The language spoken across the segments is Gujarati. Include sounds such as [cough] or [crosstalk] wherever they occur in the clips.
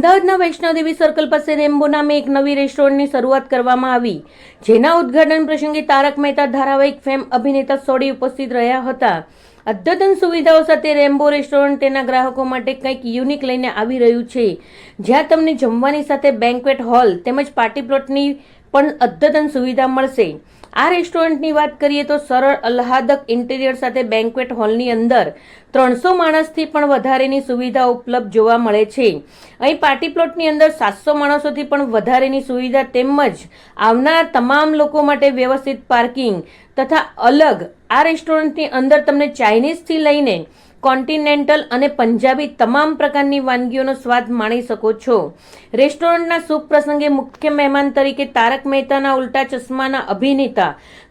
અમદાવાદના વૈષ્ણોદેવી સર્કલ પાસે રેમ્બો નામે એક નવી રેસ્ટોરન્ટની શરૂઆત કરવામાં આવી, જેના ઉદ્ઘાટન પ્રસંગે તારક મહેતા ધારાવાહિક ફેમ અભિનેતા સોડી ઉપસ્થિત રહ્યા હતા. અદ્યતન સુવિધાઓ સાથે રેમ્બો રેસ્ટોરન્ટ તેના ગ્રાહકો માટે કંઈક યુનિક લઈને આવી રહ્યું છે. જ્યાં તમને જમવાની સાથે બેન્ક્વેટ હોલ તેમજ પાર્ટી પ્લોટની પણ અદ્યતન સુવિધા મળશે. આ રેસ્ટોરન્ટની વાત કરીએ તો સરળ આહ્લાદક ઇન્ટિરિયર સાથે બેન્ક્વેટ હોલની અંદર ત્રણસો માણસથી પણ વધારેની સુવિધા ઉપલબ્ધ જોવા મળે છે. અહીં પાર્ટી પ્લોટની અંદર સાતસો માણસોથી પણ વધારેની સુવિધા તેમજ આવનાર તમામ લોકો માટે વ્યવસ્થિત પાર્કિંગ તથા અલગ આ રેસ્ટોરન્ટની અંદર તમને ચાઇનીઝથી લઈને કોન્ટિનેન્ટલ અને પંજાબી તમામ પ્રકારની વાનગીઓનો સ્વાદ માણી શકો છો. રેસ્ટોરન્ટના શુભ પ્રસંગે મુખ્ય મહેમાન તરીકે તારક મહેતાના ઉલ્ટા ચશ્માના અભિનેતા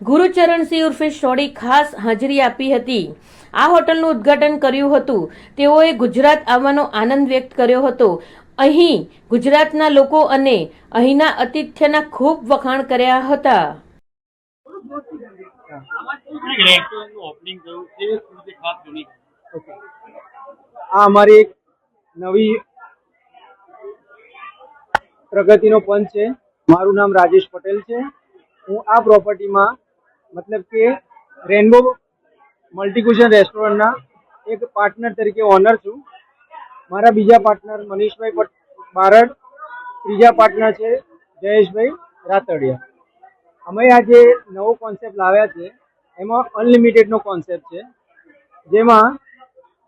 ગુરુચરણસિંહ ઉર્ફે શોડી ખાસ હાજરી આપી હતી. આ હોટલનું ઉદ્ઘાટન કર્યું હતું. તેઓએ ગુજરાત આવવાનો આનંદ વ્યક્ત કર્યો હતો. અહીં ગુજરાતના લોકો અને અહીંના આતિથ્યના ખૂબ વખાણ કર્યા હતા. ઓપનિંગ થયું? છે છે ખાસ યુનિક આ અમારી એક નવી પ્રગતિનો પંચ છે. મારું નામ રાજેશ પટેલ છે. હું આ પ્રોપર્ટીમાં મતલબ કે રેનબો મલ્ટીકુશન રેસ્ટોરન્ટના એક પાર્ટનર તરીકે ઓનર છું. મારા બીજા પાર્ટનર મનીષભાઈ બારડ, ત્રીજા પાર્ટનર છે જયેશભાઈ રાતડિયા. અમે આ જે નવો કોન્સેપ્ટ લાવ્યા છે. એમાં અનલિમિટેડનો કોન્સેપ્ટ છે. જેમાં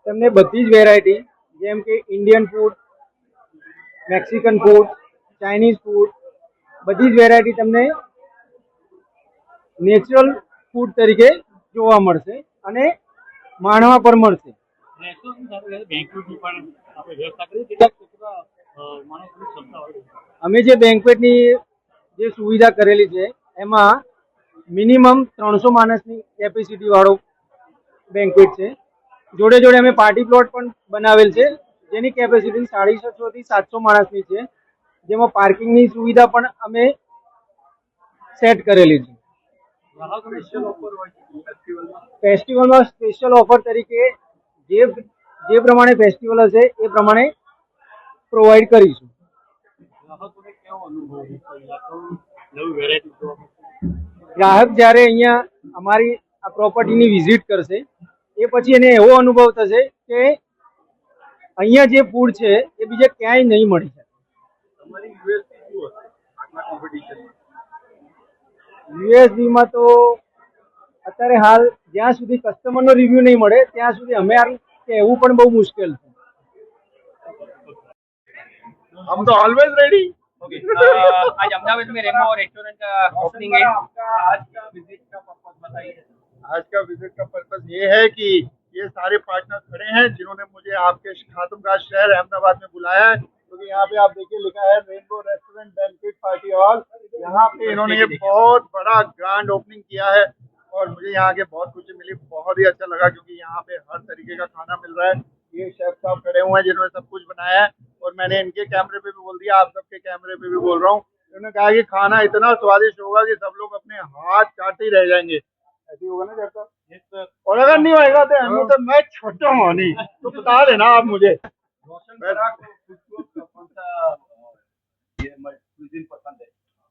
તમને બધી જ વેરાયટી જેમ કે Indian food Mexican food Chinese food બધી જ વેરાયટી તમને નેચરલ ફૂડ તરીકે જોવા મળશે અને માણવા પર મળશે. અમે જે બેન્કવેટની જે સુવિધા કરેલી છે એમાં મિનિમમ ત્રણસો માણસની કેપેસિટી વાળો બેન્ક્વેટ છે. જોડે જોડે અમે પાર્ટી પ્લોટ પણ બનાવેલ છે, જેની કેપેસિટી સાડી છસો થી સાતસો માણસની છે, જેમાં પાર્કિંગની સુવિધા પણ અમે સેટ કરેલી છે. ફેસ્ટિવલમાં સ્પેશિયલ ઓફર તરીકે જે જે પ્રમાણે ફેસ્ટિવલ હશે, એ પ્રમાણે પ્રોવાઈડ કરીશું. ગ્રાહક જ્યારે અહીંયા અમારી આ પ્રોપર્ટીની વિઝિટ કરશે એ પછી એને એવો અનુભવ થશે કે અહીંયા જે ફૂડ છે એ બીજે ક્યાંય નહીં મળી શકે. યુએસબીમાં તો અત્યારે હાલ જ્યાં સુધી કસ્ટમરનો રિવ્યુ નહીં મળે ત્યાં સુધી અમે કે એવું પણ બહુ મુશ્કેલ છે. આમ તો ઓલવેઝ રેડી ઓકે આજ અમદાવાદ મેં રેમો રેસ્ટોરન્ટ ઓપનિંગ હે आज का विज़िट का पर्पज ये है कि ये सारे पार्टनर खड़े हैं जिन्होंने मुझे आपके खातुमगाज शहर अहमदाबाद में बुलाया है। क्योंकि यहाँ पे आप देखिए लिखा है rainbow restaurant banquet party hall यहाँ पे इन्होंने ये बहुत बड़ा ग्रांड ओपनिंग किया है और मुझे यहाँ के बहुत खुशी मिली, बहुत ही अच्छा लगा क्योंकि यहाँ पे हर तरीके का खाना मिल रहा है। ये शेफ साहब खड़े हुए हैं जिन्होंने सब कुछ बनाया है और मैंने इनके कैमरे पे भी बोल दिया, आप सबके कैमरे पे भी बोल रहा हूँ। उन्होंने कहा कि खाना इतना स्वादिष्ट होगा कि सब लोग अपने हाथ चाटते ही रह जाएँगे। ऐसे होगा ना जैसा। और अगर नहीं होएगा तो हम तो मैं छोटा हूँ नहीं तो बता देना आप मुझे।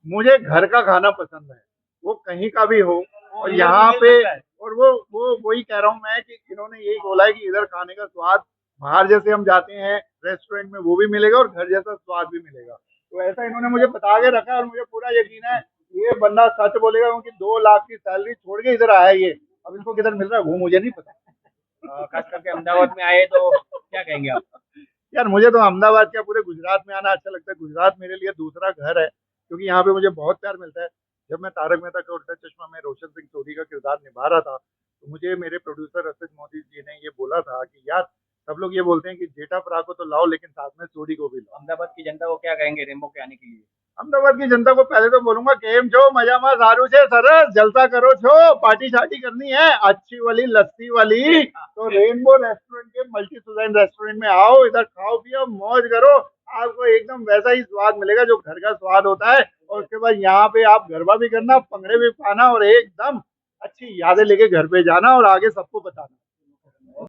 मुझे घर का खाना पसंद है। वो कहीं का भी हो और यहाँ पे और वो वो वही कह रहा हूँ मैं कि इन्होंने यही बोला है कि इधर खाने का स्वाद बाहर जैसे हम जाते हैं रेस्टोरेंट में वो भी मिलेगा और घर जैसा स्वाद भी मिलेगा। तो ऐसा इन्होंने मुझे बता के रखा है और मुझे पूरा यकीन है ये बंदा सच बोलेगा क्योंकि दो लाख की सैलरी छोड़ के इधर आया ये। अब इसको किधर मिल रहा है वो मुझे नहीं पता। [laughs] खास करके अहमदाबाद में आए तो क्या कहेंगे आप? [laughs] यार मुझे तो अहमदाबाद क्या पूरे गुजरात में आना अच्छा लगता है? गुजरात मेरे लिए दूसरा घर है क्योंकि यहाँ पे मुझे बहुत प्यार मिलता है। जब मैं तारक मेहता का उल्टा चश्मा में रोशन सिंह सोढ़ी का किरदार निभा रहा था तो मुझे मेरे प्रोड्यूसर रसिक मोदी जी ने ये बोला था कि यार सब लोग ये बोलते हैं कि जेठा फराक को तो लाओ लेकिन साथ में सोढ़ी को भी लाओ। अहमदाबाद की जनता को क्या कहेंगे रेमो के आने के लिए? अहमदाबाद की जनता को पहले तो बोलूँगा બોલુંગા छो मज़ा मा सारू છે? સરસ? जलसा करो छो पार्टी शार्टी करनी है अच्छी वाली लस्सी वाली तो रेनबो रेस्टोरेंट के मल्टी सुजाइन रेस्टोरेंट में आओ इधर खाओ पियो मौज करो आपको एकदम वैसा ही स्वाद मिलेगा जो घर का स्वाद होता है और उसके बाद यहाँ पे आप गरबा भी करना पंगड़े भी पाना और एकदम अच्छी यादें लेके घर पे जाना और आगे सबको बताना